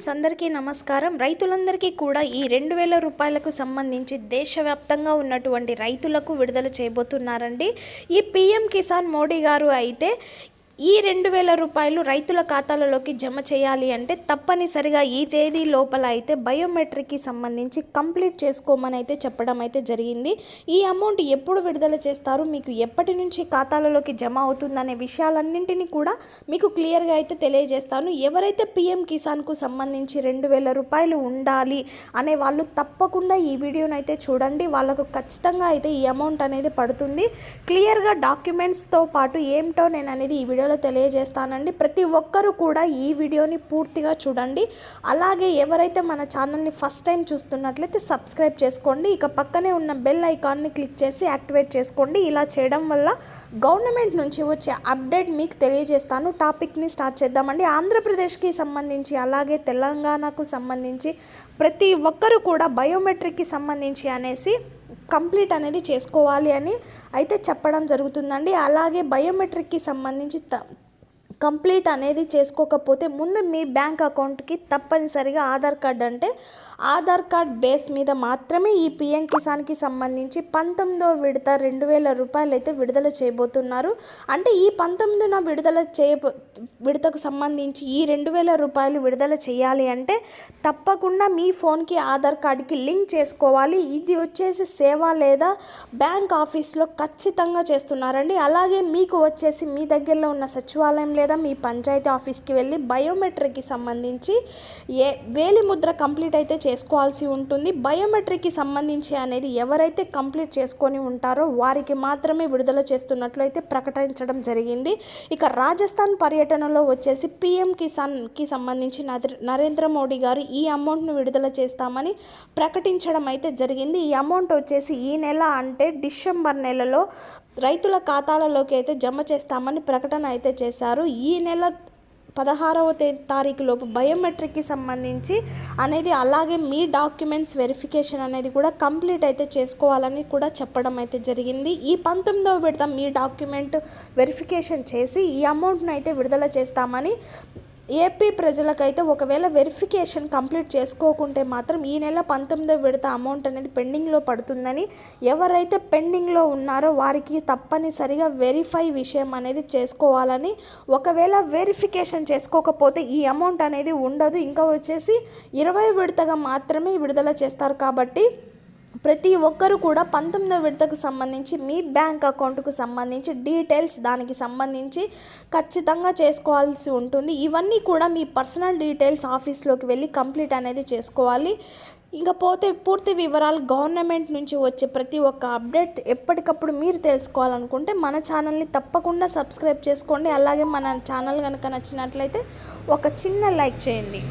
Friends అందరికీ నమస్కారం. రైతులందరికీ కూడా ఈ రెండు వేల రూపాయలకు సంబంధించి దేశవ్యాప్తంగా ఉన్నటువంటి రైతులకు విడుదల చేయబోతున్నారండి. ఈ పిఎం కిసాన్ మోడీ గారు అయితే ఈ రెండు వేల రూపాయలు రైతుల ఖాతాలలోకి జమ చేయాలి అంటే తప్పనిసరిగా ఈ తేదీ లోపల అయితే బయోమెట్రిక్కి సంబంధించి కంప్లీట్ చేసుకోమని అయితే చెప్పడం అయితే జరిగింది. ఈ అమౌంట్ ఎప్పుడు విడుదల చేస్తారు? మీకు ఎప్పటి నుంచి ఖాతాలలోకి జమ అవుతుందనే విషయాలన్నింటినీ కూడా మీకు క్లియర్గా అయితే తెలియజేస్తాను. ఎవరైతే పిఎం కిసాన్కు సంబంధించి రెండు వేల రూపాయలు ఉండాలి అనే వాళ్ళు తప్పకుండా ఈ వీడియోని అయితే చూడండి. వాళ్ళకు ఖచ్చితంగా అయితే ఈ అమౌంట్ అనేది పడుతుంది. క్లియర్గా డాక్యుమెంట్స్తో పాటు ఏమిటో నేను అనేది ఈ వీడియో వీడియోలో తెలియజేస్తానండి. ప్రతి ఒక్కరూ కూడా ఈ వీడియోని పూర్తిగా చూడండి. అలాగే ఎవరైతే మన ఛానల్ని ఫస్ట్ టైం చూస్తున్నట్లయితే సబ్స్క్రైబ్ చేసుకోండి. ఇక పక్కనే ఉన్న బెల్ ఐకాన్ని క్లిక్ చేసి యాక్టివేట్ చేసుకోండి. ఇలా చేయడం వల్ల గవర్నమెంట్ నుంచి వచ్చే అప్డేట్ మీకు తెలియజేస్తాను. టాపిక్ని స్టార్ట్ చేద్దామండి. ఆంధ్రప్రదేశ్కి సంబంధించి అలాగే తెలంగాణకు సంబంధించి ప్రతి ఒక్కరూ కూడా బయోమెట్రిక్కి సంబంధించి అనేసి కంప్లీట్ అనేది చేసుకోవాలి అని అయితే చెప్పడం జరుగుతుందండి. అలాగే బయోమెట్రిక్కి సంబంధించి త కంప్లీట్ అనేది చేసుకోకపోతే ముందు మీ బ్యాంక్ అకౌంట్కి తప్పనిసరిగా ఆధార్ కార్డ్ అంటే ఆధార్ కార్డ్ బేస్ మీద మాత్రమే ఈ పిఎం కిసాన్కి సంబంధించి పంతొమ్మిదో విడత రెండు వేల రూపాయలు అయితే విడుదల చేయబోతున్నారు. అంటే ఈ పంతొమ్మిదిన విడుదల చేయ విడతకు సంబంధించి ఈ రెండు వేల రూపాయలు విడుదల చేయాలి అంటే తప్పకుండా మీ ఫోన్కి ఆధార్ కార్డ్కి లింక్ చేసుకోవాలి. ఇది వచ్చేసి సేవ లేదా బ్యాంక్ ఆఫీస్లో ఖచ్చితంగా చేస్తున్నారండి. అలాగే మీకు వచ్చేసి మీ దగ్గరలో ఉన్న సచివాలయం లేదా మీ పంచాయతీ ఆఫీస్కి వెళ్ళి బయోమెట్రిక్కి సంబంధించి ఏ వేలి ముద్ర కంప్లీట్ అయితే చేసుకోవాల్సి ఉంటుంది బయోమెట్రిక్కి సంబంధించి అనేది ఎవరైతే కంప్లీట్ చేసుకొని ఉంటారో వారికి మాత్రమే విడుదల చేస్తున్నట్లు అయితే ప్రకటించడం జరిగింది ఇక రాజస్థాన్ పర్యటనలో వచ్చేసి పిఎం కిసాన్కి సంబంధించి నరేంద్ర మోడీ గారు ఈ అమౌంట్ను విడుదల చేస్తామని ప్రకటించడం అయితే జరిగింది ఈ అమౌంట్ వచ్చేసి ఈ నెల అంటే డిసెంబర్ నెలలో రైతుల ఖాతాలలోకి అయితే జమ చేస్తామని ప్రకటన అయితే చేశారు. ఈ నెల పదహారవ తేదీ తారీఖు లోపు బయోమెట్రిక్కి సంబంధించి అనేది అలాగే మీ డాక్యుమెంట్స్ వెరిఫికేషన్ అనేది కూడా కంప్లీట్ అయితే చేసుకోవాలని కూడా చెప్పడం అయితే జరిగింది. ఈ పంతొమ్మిదవ విడత మీ డాక్యుమెంట్ వెరిఫికేషన్ చేసి ఈ అమౌంట్ను అయితే విడుదల చేస్తామని ఏపీ ప్రజలకైతే ఒకవేళ వెరిఫికేషన్ కంప్లీట్ చేసుకోకుంటే మాత్రం ఈ నెల పంతొమ్మిదో విడత అమౌంట్ అనేది పెండింగ్లో పడుతుందని ఎవరైతే పెండింగ్లో ఉన్నారో వారికి తప్పనిసరిగా వెరిఫై విషయం అనేది చేసుకోవాలని ఒకవేళ వెరిఫికేషన్ చేసుకోకపోతే ఈ అమౌంట్ అనేది ఉండదు. ఇంకా వచ్చేసి ఇరవై విడతగా మాత్రమే విడుదల చేస్తారు కాబట్టి ప్రతి ఒక్కరు కూడా పంతొమ్మిదో విడతకు సంబంధించి మీ బ్యాంక్ అకౌంట్కు సంబంధించి డీటెయిల్స్ దానికి సంబంధించి ఖచ్చితంగా చేసుకోవాల్సి ఉంటుంది. ఇవన్నీ కూడా మీ పర్సనల్ డీటెయిల్స్ ఆఫీస్లోకి వెళ్ళి కంప్లీట్ అనేది చేసుకోవాలి. ఇంకా పోతే పూర్తి వివరాలు గవర్నమెంట్ నుంచి వచ్చే ప్రతి ఒక్క అప్డేట్ ఎప్పటికప్పుడు మీరు తెలుసుకోవాలనుకుంటే మన ఛానల్ని తప్పకుండా సబ్స్క్రైబ్ చేసుకోండి. అలాగే మన ఛానల్ కనుక నచ్చినట్లయితే ఒక చిన్న లైక్ చేయండి.